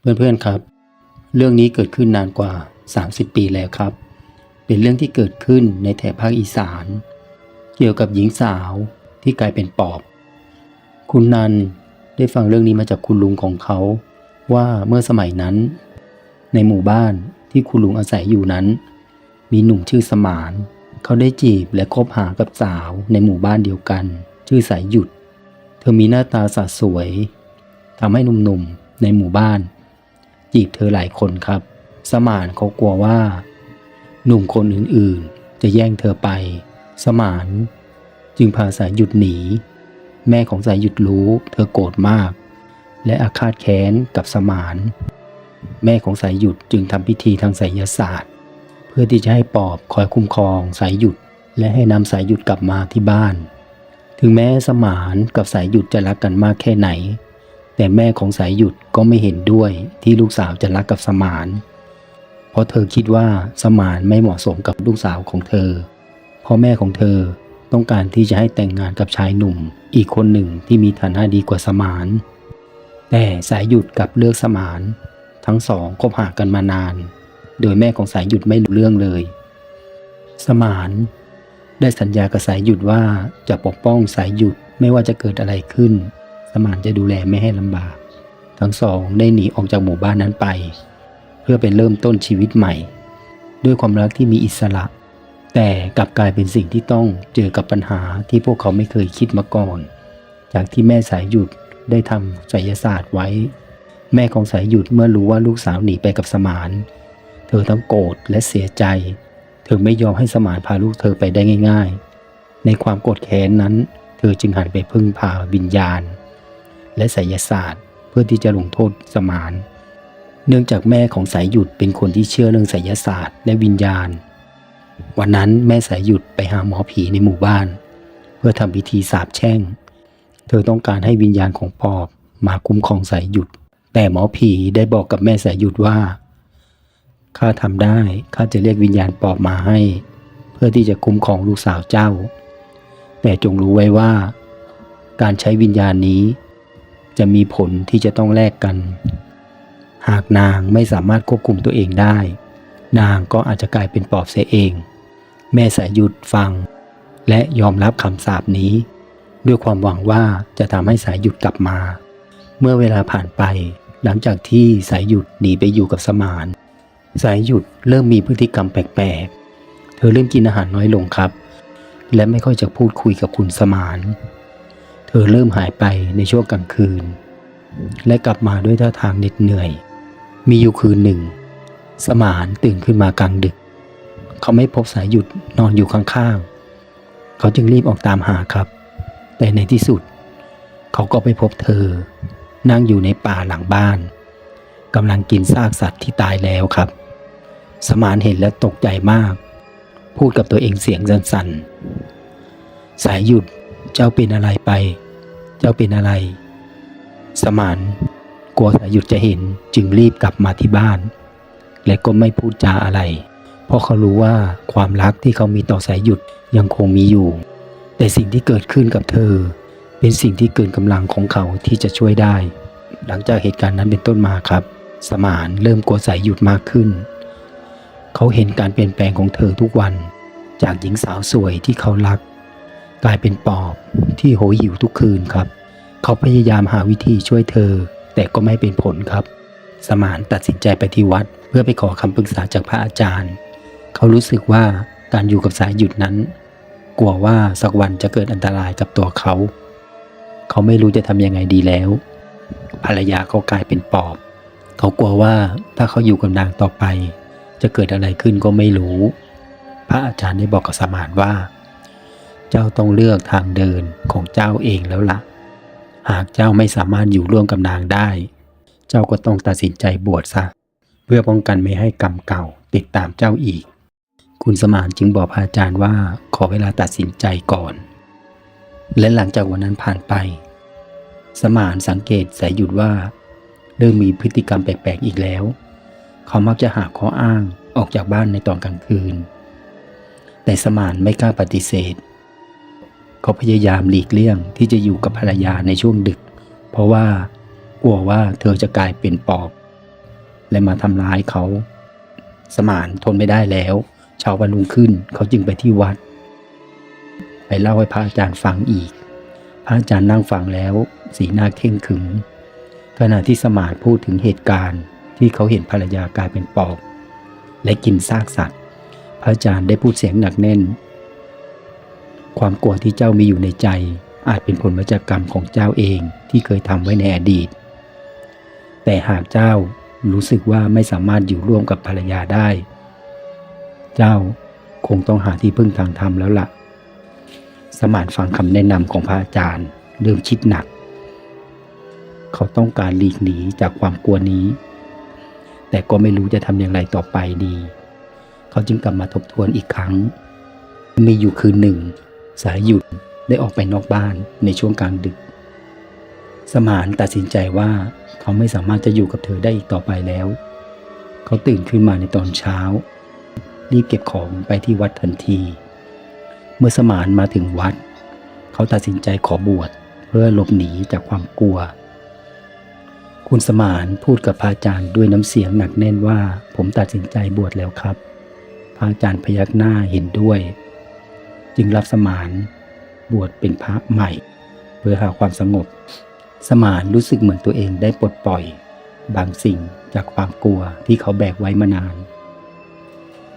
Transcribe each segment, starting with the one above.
เพื่อนๆครับ เรื่องนี้เกิดขึ้นนานกว่า 30 ปีแล้วครับ เป็นเรื่องที่เกิดขึ้นในแถบภาคอีสาน เกี่ยวกับหญิงสาวที่กลายเป็นปอบ คุณนันได้ฟังเรื่องนี้มาจากคุณลุงของเขา ว่าเมื่อสมัยนั้น ในหมู่บ้านที่คุณลุงอาศัยอยู่นั้น มีหนุ่มชื่อสมาน เขาได้จีบและคบหากับสาวในหมู่บ้านเดียวกัน ชื่อสายหยุด เธอมีหน้าตาสะสวยทำให้หนุ่มๆในหมู่บ้าน จีบเธอหลายคนครับ สมานเขากลัวว่า หนุ่มคนอื่นๆ จะแย่งเธอไป สมาน จึงพาสายหยุดหนี แม่ของสายหยุดรู้ เธอโกรธมาก และอาฆาตแค้นกับสมาน แม่ของสายหยุดจึงทำพิธีทางไสยศาสตร์ เพื่อที่จะให้ปอบคอยคุ้มครองสายหยุด และให้นำสายหยุดกลับมาที่บ้าน ถึงแม้สมานกับสายหยุดจะรักกันมากแค่ไหน แต่แม่ของสายหยุดก็ไม่เห็นด้วยที่ลูกสาวจะรักกับสมาน เพราะเธอคิดว่าสมานไม่เหมาะสมกับลูกสาวของเธอ เพราะแม่ของเธอต้องการที่จะให้แต่งงานกับชายหนุ่ม อีกคนหนึ่งที่มีฐานะดีกว่าสมาน แต่สายหยุดกับเลือกสมาน ทั้งสองคบหากันมานาน โดยแม่ของสายหยุดไม่รู้เรื่องเลย สมานได้สัญญากับสายหยุดว่าจะปกป้องสายหยุดไม่ว่าจะเกิดอะไรขึ้น สมานจะดูแลไม่ให้ลำบาก ทั้งสองได้หนีออกจากหมู่บ้านนั้นไป เพื่อเป็นเริ่มต้นชีวิตใหม่ ด้วยความรักที่มีอิสระ แต่กลับกลายเป็นสิ่งที่ต้องเจอกับปัญหาที่พวกเขาไม่เคยคิดมาก่อน จากที่แม่สายหยุดได้ทำไสยศาสตร์ไว้ แม่ของสายหยุดเมื่อรู้ว่าลูกสาวหนีไปกับสมาน เธอทั้งโกรธและเสียใจ เธอไม่ยอมให้สมานพาลูกเธอไปได้ง่าย ๆ ในความโกรธแค้นนั้น เธอจึงหันไปพึ่งพาวิญญาณ และไสยศาสตร์ เพื่อที่จะลงโทษสมาน เนื่องจากแม่ของสายหยุดเป็นคนที่เชื่อเรื่องไสยศาสตร์และวิญญาณ วันนั้นแม่สายหยุดไปหาหมอผีในหมู่บ้าน เพื่อทำพิธีสาบแช่ง เธอต้องการให้วิญญาณของปอบมาคุ้มครองสายหยุด แต่หมอผีได้บอกกับแม่สายหยุดว่าข้าทำได้ข้าจะเรียกวิญญาณปอบมาให้ เพื่อที่จะคุ้มครองลูกสาวเจ้า แต่จงรู้ไว้ว่า การใช้วิญญาณนี้ จะมีผลที่จะต้องแลกกัน หากนางไม่สามารถควบคุมตัวเองได้ นางก็อาจจะกลายเป็นปอบเสียเอง แม่สายหยุดฟัง และยอมรับคำสาปนี้ ด้วยความหวังว่าจะทำให้สายหยุดกลับมา เมื่อเวลาผ่านไป หลังจากที่สายหยุดหนีไปอยู่กับสมาน สายหยุดเริ่มมีพฤติกรรมแปลกๆ เธอเริ่มกินอาหารน้อยลงครับ และไม่ค่อยจะพูดคุยกับคุณสมาน เธอเริ่มหายไปในช่วงกลางคืน และกลับมาด้วยท่าทางเหน็ดเหนื่อย มีอยู่คืนหนึ่ง สมานตื่นขึ้นมากลางดึก เขาไม่พบสายหยุดนอนอยู่ข้างๆ เขาจึงรีบออกตามหาครับ แต่ในที่สุด เขาก็ไปพบเธอ นั่งอยู่ในป่าหลังบ้านกำลังกินซากสัตว์ที่ตายแล้วครับ สมานเห็นแล้วตกใจมาก พูดกับตัวเองเสียงสั่นๆ สายหยุด เจ้าเป็นอะไรไป เจ้าเป็นอะไร สมานกลัวสายหยุดจะเห็นจึงรีบกลับมาที่บ้าน และก็ไม่พูดจาอะไร เพราะเขารู้ว่าความรักที่เขามีต่อสายหยุดยังคงมีอยู่ แต่สิ่งที่เกิดขึ้นกับเธอ เป็นสิ่งที่เกินกำลังของเขาที่จะช่วยได้ หลังจากเหตุการณ์นั้นเป็นต้นมาครับ สมานเริ่มกลัวสายหยุดมากขึ้น เขาเห็นการเปลี่ยนแปลงของเธอทุกวัน จากหญิงสาวสวยที่เขารัก กลายเป็นปอบที่โหยหิวทุกคืนครับ เขาพยายามหาวิธีช่วยเธอ แต่ก็ไม่เป็นผลครับ สมานตัดสินใจไปที่วัด เพื่อไปขอคำปรึกษาจากพระอาจารย์ เขารู้สึกว่าการอยู่กับสายหยุดนั้น กลัวว่าสักวันจะเกิดอันตรายกับตัวเขา เขาไม่รู้จะทำยังไงดีแล้ว ภรรยาเขากลายเป็นปอบ เขากลัวว่าถ้าเขาอยู่กับนางต่อไป จะเกิดอะไรขึ้นก็ไม่รู้ พระอาจารย์ได้บอกกับสมานว่า เจ้าต้องเลือกทางเดินของเจ้าเองแล้วละ่ะ หากเจ้าไม่สามารถอยู่ร่วมกับนางได้ เจ้าก็ต้องตัดสินใจบวชซะ เพื่อป้องกันไม่ให้กรรมเก่าติดตามเจ้าอีก คุณสมานจึงบอกพระอาจารย์ว่าขอเวลาตัดสินใจก่อน และหลังจากวันนั้นผ่านไป สมานสังเกตสายหยุดว่า เริ่มมีพฤติกรรมแปลกๆอีกแล้ว เขามักจะหาข้ออ้างออกจากบ้านในตอนกลางคืน แต่สมานไม่กล้าปฏิเสธ เขาพยายามหลีกเลี่ยงที่จะอยู่กับภรรยาในช่วงดึก เพราะว่ากลัวว่าเธอจะกลายเป็นปอบ และมาทำร้ายเขา สมานทนไม่ได้แล้วเช้าวันรุ่งขึ้นเขาจึงไปที่วัด ไปเล่าให้พระอาจารย์ฟังอีก พระอาจารย์นั่งฟังแล้วสีหน้าเข่งขรึมขณะที่สมานพูดถึงเหตุการณ์ที่เขาเห็นภรรยากลายเป็นปอบ และกินซากสัตว์ พระอาจารย์ได้พูดเสียงหนักแน่น ความกลัวที่เจ้ามีอยู่ในใจ อาจเป็นผลมาจากกรรมของเจ้าเองที่เคยทำไว้ในอดีต แต่หากเจ้ารู้สึกว่าไม่สามารถอยู่ร่วมกับภรรยาได้ เจ้าคงต้องหาที่พึ่งทางธรรมแล้วละ่ะ สมานฟังคำแนะนำของพระอาจารย์เริ่มคิดหนัก เขาต้องการหลีกหนีจากความกลัวนี้ แต่ก็ไม่รู้จะทำอย่างไรต่อไปดี เขาจึงกลับมาทบทวนอีกครั้ง มีอยู่คืนหนึ่ง สายหยุดได้ออกไปนอกบ้านในช่วงกลางดึก สมานตัดสินใจว่าเขาไม่สามารถจะอยู่กับเธอได้อีกต่อไปแล้ว เขาตื่นขึ้นมาในตอนเช้า รีบเก็บของไปที่วัดทันที เมื่อสมานมาถึงวัด เขาตัดสินใจขอบวชเพื่อหลบหนีจากความกลัว คุณสมานพูดกับพระอาจารย์ด้วยน้ำเสียงหนักแน่นว่า ผมตัดสินใจบวชแล้วครับ พระอาจารย์พยักหน้าเห็นด้วย จึงรับสมานบวชเป็นพระใหม่ เพื่อหาความสงบ สมานรู้สึกเหมือนตัวเองได้ปลดปล่อย บางสิ่งจากความกลัวที่เขาแบกไว้มานาน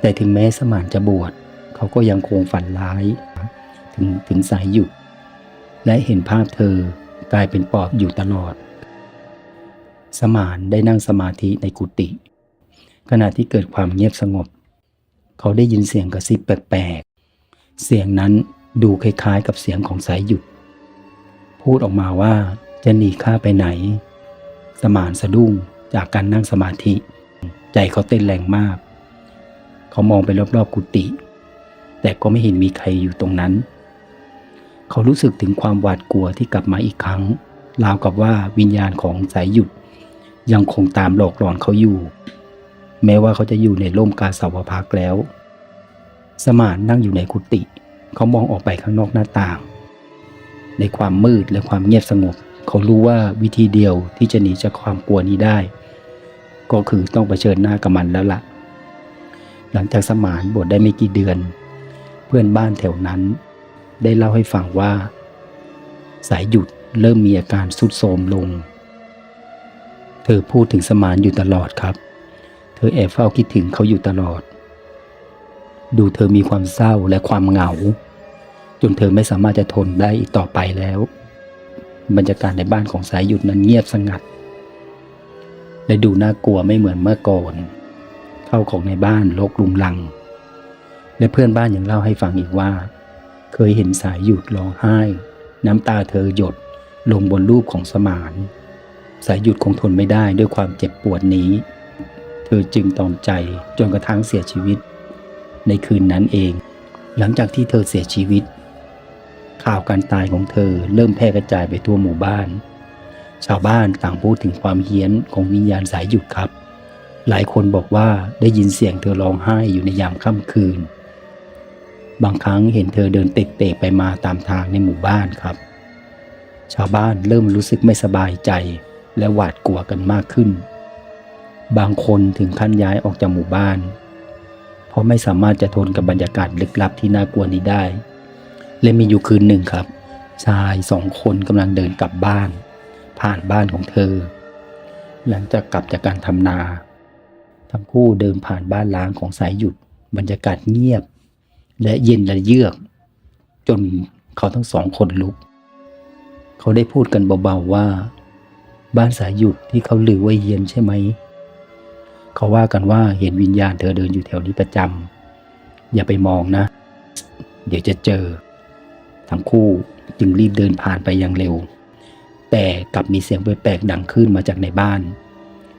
แต่ถึงแม้สมานจะบวชเขาก็ยังคงฝันร้าย ถึงถึงสายหยุดและเห็นภาพเธอกลายเป็นปอบอยู่ตลอด สมานได้นั่งสมาธิในกุฏิขณะที่เกิดความเงียบสงบ เขาได้ยินเสียงกระซิบแปลก เสียงนั้นดูคล้ายๆกับเสียงของสายหยุด พูดออกมาว่าจะหนีข้าไปไหน สมานสะดุ้งจากการนั่งสมาธิ ใจเขาเต้นแรงมาก เขามองไปรอบๆกุฏิแต่ก็ไม่เห็นมีใครอยู่ตรงนั้น เขารู้สึกถึงความหวาดกลัวที่กลับมาอีกครั้ง ราวกับว่าวิญญาณของสายหยุด ยังคงตามหลอกหลอนเขาอยู่ แม้ว่าเขาจะอยู่ในร่มกาสาวพักแล้ว สมานนั่งอยู่ในกุฏิเขามองออกไปข้างนอกหน้าต่าง ในความมืดและความเงียบสงบ เขารู้ว่าวิธีเดียวที่จะหนีจากความกลัวนี้ได้ ก็คือต้องเผชิญหน้ากับมันแล้วละ่ะ หลังจากสมานบวชได้ไม่กี่เดือน เพื่อนบ้านแถวนั้น ได้เล่าให้ฟังว่า สายหยุดเริ่มมีอาการสุดโทรมลง เธอพูดถึงสมานอยู่ตลอดครับ เธอแอบเฝ้าคิดถึงเขาอยู่ตลอด ดูเธอมีความเศร้าและความเหงา จนเธอไม่สามารถจะทนได้อีกต่อไปแล้ว บรรยากาศในบ้านของสายหยุดนั้นเงียบสงัด และดูน่ากลัวไม่เหมือนเมื่อก่อนเข้าของในบ้านรกลุมลัง และเพื่อนบ้านยังเล่าให้ฟังอีกว่า เคยเห็นสายหยุดร้องไห้ น้ำตาเธอหยดลงบนรูปของสมาน สายหยุดคงทนไม่ได้ด้วยความเจ็บปวดนี้ เธอจึงตอมใจจนกระทั่งเสียชีวิต ในคืนนั้นเอง หลังจากที่เธอเสียชีวิต ข่าวการตายของเธอเริ่มแพร่กระจายไปทั่วหมู่บ้าน ชาวบ้านต่างพูดถึงความเฮี้ยนของวิญญาณสายหยุดครับ หลายคนบอกว่าได้ยินเสียงเธอร้องไห้อยู่ในยามค่ำคืน บางครั้งเห็นเธอเดินเตะๆไปมาตามทางในหมู่บ้านครับ ชาวบ้านเริ่มรู้สึกไม่สบายใจและหวาดกลัวกันมากขึ้น บางคนถึงขั้นย้ายออกจากหมู่บ้าน ราะไม่สามารถจะทนกับบรรยากาศลึกลับที่น่ากลัวนี้ได้ และมีอยู่คืนหนึ่งครับชายสองคนกำลังเดินกลับบ้าน ผ่านบ้านของเธอ หลังจากกลับจากการทำนา ทั้งคู่เดินผ่านบ้านล้างของสายหยุด บรรยากาศเงียบ และเย็นและเยือก จนเขาทั้งสองคนลุก เขาได้พูดกันเบาๆว่า บ้านสายหยุดที่เขาลือว่าเย็นใช่ไหม เขาว่ากันว่าเห็นวิญญาณเธอเดินอยู่แถวนี้ประจำอย่าไปมองนะ เดี๋ยวจะเจอ ทั้งคู่จึงรีบเดินผ่านไปอย่างเร็ว แต่กลับมีเสียงแปลกๆดังขึ้นมาจากในบ้าน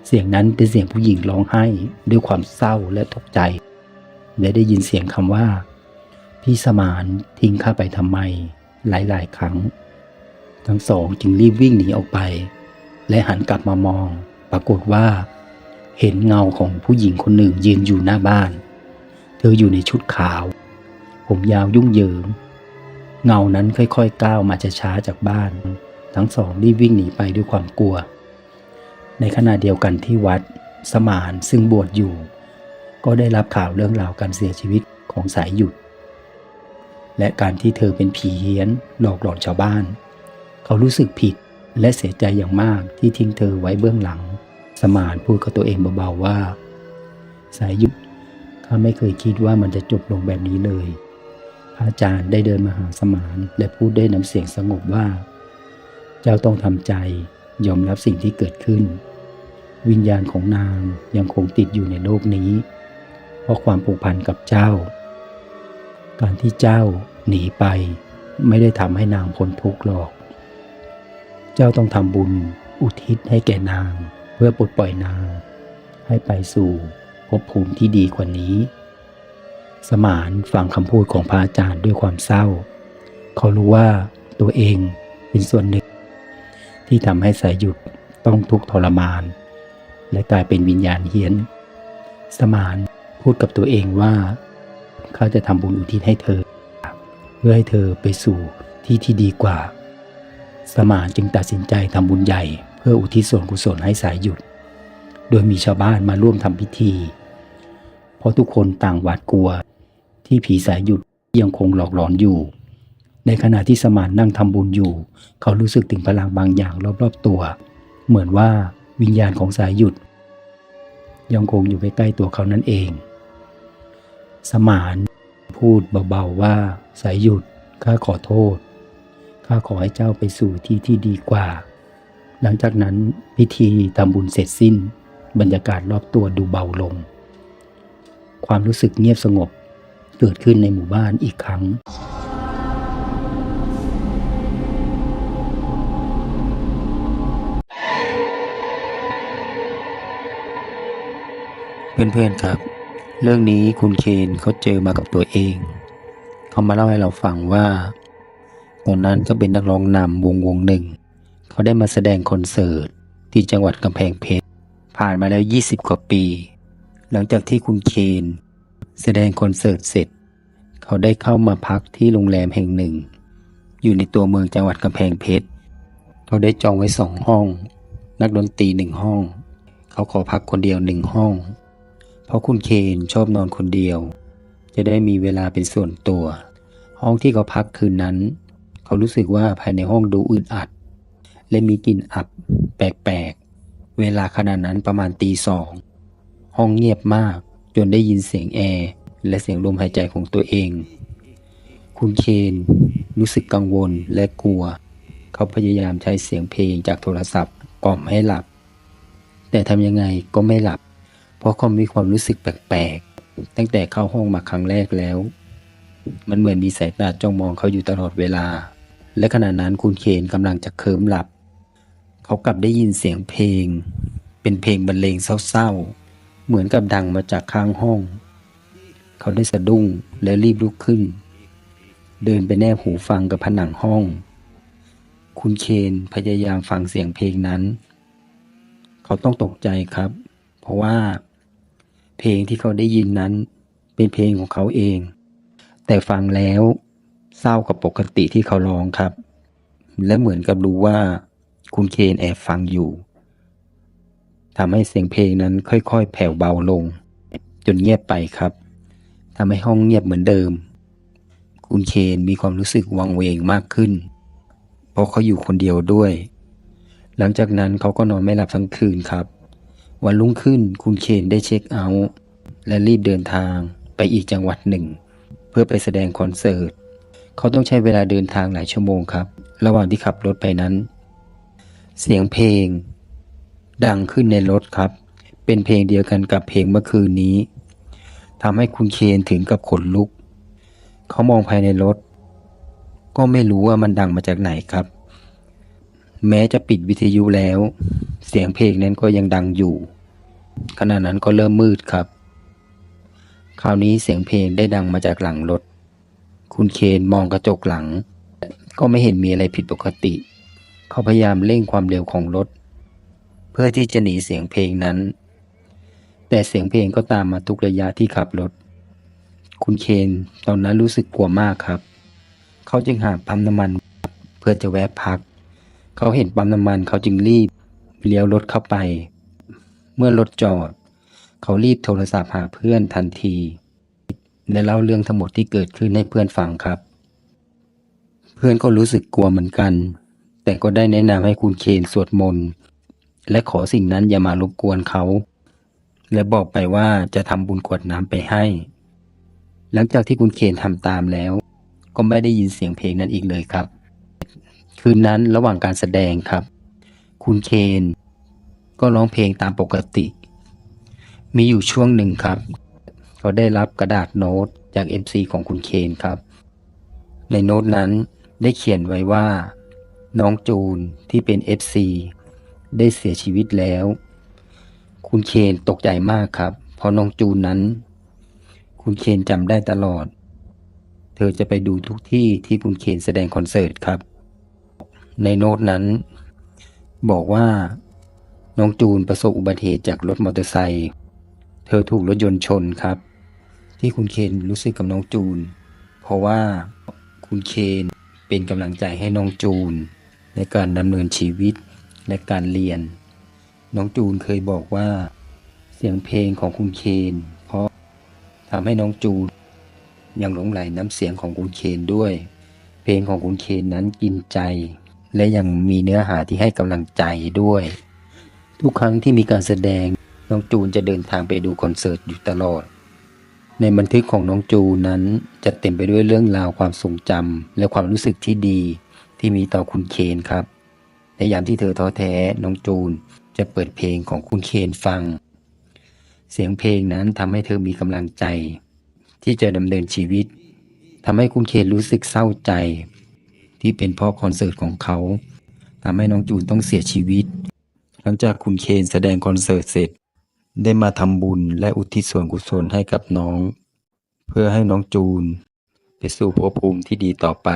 เสียงนั้นเป็นเสียงผู้หญิงร้องไห้ด้วยความเศร้าและตกใจ และได้ยินเสียงคำว่า พี่สมานทิ้งข้าไปทำไมหลายๆ ครั้ง ทั้งสองจึงรีบวิ่งหนีออกไป และหันกลับมามอง ปรากฏว่า เห็นเงาของผู้หญิงคนหนึ่งยืนอยู่หน้าบ้าน เธออยู่ในชุดขาว ผมยาวยุ่งเหยิง เงานั้นค่อยๆก้าวมาช้าๆจากบ้าน ทั้งสองรีบวิ่งหนีไปด้วยความกลัว ในขณะเดียวกันที่วัด สมานซึ่งบวชอยู่ ก็ได้รับข่าวเรื่องราวการเสียชีวิตของสายหยุด และการที่เธอเป็นผีเฮี้ยนหลอกหลอนชาวบ้าน เขารู้สึกผิดและเสียใจอย่างมากที่ทิ้งเธอไว้เบื้องหลัง สมานพูดกับตัวเองเบาๆว่า สายหยุดข้าไม่เคยคิดว่ามันจะจบลงแบบนี้เลย พระอาจารย์ได้เดินมาหาสมานและพูดด้วยน้ำเสียงสงบว่า เจ้าต้องทำใจยอมรับสิ่งที่เกิดขึ้น วิญญาณของนางยังคงติดอยู่ในโลกนี้ เพราะความผูกพันกับเจ้า การที่เจ้าหนีไป ไม่ได้ทำให้นางพ้นทุกข์หรอก เจ้าต้องทำบุญอุทิศให้แก่นาง พื่อปลดปล่อยนาง ให้ไปสู่ภพภูมิที่ดีกว่านี้ สมานฟังคำพูดของพระอาจารย์ด้วยความเศร้า เขารู้ว่าตัวเองเป็นส่วนหนึ่ง ที่ทำให้สายหยุดต้องทุกข์ทรมาน และกลายเป็นวิญญาณเฮี้ยน สมานพูดกับตัวเองว่า เขาจะทำบุญอุทิศให้เธอ เพื่อให้เธอไปสู่ที่ที่ดีกว่า สมานจึงตัดสินใจทำบุญใหญ่ เพื่ออุทิศส่วนกุศลให้สายหยุด โดยมีชาวบ้านมาร่วมทำพิธี เพราะทุกคนต่างหวาดกลัว ที่ผีสายหยุดยังคงหลอกหลอนอยู่ ในขณะที่สมานนั่งทำบุญอยู่ เขารู้สึกถึงพลังบางอย่างรอบๆตัว เหมือนว่าวิญญาณของสายหยุด ยังคงอยู่ใกล้ๆตัวเขานั่นเอง สมานพูดเบาๆว่าสายหยุดข้าขอโทษข้าขอให้เจ้าไปสู่ที่ที่ดีกว่า หลังจากนั้นพิธีทำบุญเสร็จสิ้น บรรยากาศรอบตัวดูเบาลง ความรู้สึกเงียบสงบเกิดขึ้นในหมู่บ้านอีกครั้ง เพื่อนๆครับ เรื่องนี้คุณเคนเขาเจอมากับตัวเอง เขามาเล่าให้เราฟังว่า ตอนนั้นก็เป็นนักร้องนำวงวงหนึ่ง เขาได้มาแสดงคอนเสิร์ตที่จังหวัดกำแพงเพชร ผ่านมาแล้ว 20 กว่าปี หลังจากที่คุณเคนแสดงคอนเสิร์ตเสร็จ เขาได้เข้ามาพักที่โรงแรมแห่งหนึ่ง อยู่ในตัวเมืองจังหวัดกำแพงเพชร เขาได้จองไว้สองห้อง นักดนตรีหนึ่งห้อง เขาขอพักคนเดียวหนึ่งห้อง เพราะคุณเคนชอบนอนคนเดียว จะได้มีเวลาเป็นส่วนตัว ห้องที่เขาพักคืนนั้น เขารู้สึกว่าภายในห้องดูอึดอัด และมีกลิ่นอับ แปลกๆ เวลาขณะนั้นประมาณตีสอง ห้องเงียบมากจนได้ยินเสียงแอร์และเสียงลมหายใจของตัวเอง คุณเคนรู้สึกกังวลและกลัว เขาพยายามใช้เสียงเพลงจากโทรศัพท์กล่อมให้หลับ แต่ทำยังไงก็ไม่หลับ เพราะเขามีความรู้สึกแปลกๆ ตั้งแต่เข้าห้องมาครั้งแรกแล้ว มันเหมือนมีสายตาจ้องมองเขาอยู่ตลอดเวลา และขณะนั้นคุณเคนกำลังจะเคลิ้มหลับ เขากลับได้ยินเสียงเพลง เป็นเพลงบรรเลงเศร้าๆ เหมือนกับดังมาจากข้างห้อง เขาได้สะดุ้งและรีบลุกขึ้น เดินไปแนบหูฟังกับผนังห้อง คุณเคนพยายามฟังเสียงเพลงนั้น เขาต้องตกใจครับ เพราะว่า เพลงที่เขาได้ยินนั้น เป็นเพลงของเขาเอง แต่ฟังแล้วเศร้ากับปกติที่เขาร้องครับ และเหมือนกับรู้ว่า คุณเคนแอบฟังอยู่ทำให้เสียงเพลงนั้นค่อยๆ แผ่วเบาลง จนเงียบไปครับทำให้ห้องเงียบเหมือนเดิม คุณเคนมีความรู้สึกวังเวงมากขึ้น เพราะเขาอยู่คนเดียวด้วย หลังจากนั้นเขาก็นอนไม่หลับทั้งคืนครับ วันรุ่งขึ้นคุณเคนได้เช็คเอาท์และรีบเดินทางไปอีกจังหวัดหนึ่ง เพื่อไปแสดงคอนเสิร์ต เขาต้องใช้เวลาเดินทางหลายชั่วโมงครับ ระหว่างที่ขับรถไปนั้น เสียงเพลง ดังขึ้นในรถครับ เป็นเพลงเดียวกันกับเพลงเมื่อคืนนี้ทำให้คุณเคนถึงกับขนลุก เขามองภายในรถ ก็ไม่รู้ว่ามันดังมาจากไหนครับ แม้จะปิดวิทยุแล้ว เสียงเพลงนั้นก็ยังดังอยู่ ขณะนั้นก็เริ่มมืดครับ คราวนี้เสียงเพลงได้ดังมาจากหลังรถ คุณเคนมองกระจกหลัง ก็ไม่เห็นมีอะไรผิดปกติ เขาพยายามเร่งความเร็วของรถ เพื่อที่จะหนีเสียงเพลงนั้น แต่เสียงเพลงก็ตามมาทุกระยะที่ขับรถ คุณเคนตอนนั้นรู้สึกกลัวมากครับ เขาจึงหาปั๊มน้ำมันเพื่อจะแวะพัก เขาเห็นปั๊มน้ำมันเขาจึงรีบเลี้ยวรถเข้าไป เมื่อรถจอด เขารีบโทรศัพท์หาเพื่อนทันทีและเล่าเรื่องทั้งหมดที่เกิดขึ้นให้เพื่อนฟังครับ เพื่อนก็รู้สึกกลัวเหมือนกัน แต่ก็ได้แนะนำให้คุณเคนสวดมนต์และขอสิ่งนั้นอย่ามารบกวนเขา และบอกไปว่าจะทำบุญกวดน้ำไปให้ หลังจากที่คุณเคนทำตามแล้ว ก็ไม่ได้ยินเสียงเพลงนั้นอีกเลยครับ คืนนั้นระหว่างการแสดงครับ คุณเคนก็ร้องเพลงตามปกติ มีอยู่ช่วงหนึ่งครับ เขาได้รับกระดาษโน้ตจาก MC ของคุณเคนครับ ในโน้ตนั้นได้เขียนไว้ว่า น้องจูนที่เป็น FC ได้เสียชีวิตแล้ว คุณเคนตกใจมากครับ เพราะน้องจูนนั้น คุณเคนจำได้ตลอด เธอจะไปดูทุกที่ที่คุณเคนแสดงคอนเสิร์ตครับ ในโน้ตนั้น บอกว่า น้องจูนประสบอุบัติเหตุจากรถมอเตอร์ไซค์เธอถูกรถยนต์ชนครับ ที่คุณเคนรู้สึกกับน้องจูน เพราะว่าคุณเคนเป็นกำลังใจให้น้องจูน ในการดำเนินชีวิตและการเรียน น้องจูนเคยบอกว่า เสียงเพลงของคุณเคนเพราะทำให้น้องจูนยังหลงไหลน้ำเสียงของคุณเคนด้วย เพลงของคุณเคนนั้นกินใจ และยังมีเนื้อหาที่ให้กำลังใจด้วย ทุกครั้งที่มีการแสดงน้องจูนจะเดินทางไปดูคอนเสิร์ตอยู่ตลอด ในบันทึกของน้องจูนนั้นจะเต็มไปด้วยเรื่องราวความทรงจำและความรู้สึกที่ดี ที่มีต่อคุณเคนครับ ในยามที่เธอท้อแท้น้องจูนจะเปิดเพลงของคุณเคนฟัง เสียงเพลงนั้นทำให้เธอมีกำลังใจ ที่จะดำเนินชีวิตทำให้คุณเคนรู้สึกเศร้าใจ ที่เป็นเพราะคอนเสิร์ตของเขาทำให้น้องจูนต้องเสียชีวิต หลังจากคุณเคนแสดงคอนเสิร์ตเสร็จ ได้มาทำบุญและอุทิศส่วนกุศลให้กับน้อง เพื่อให้น้องจูน ไปสู่ภพภูมิที่ดีต่อไป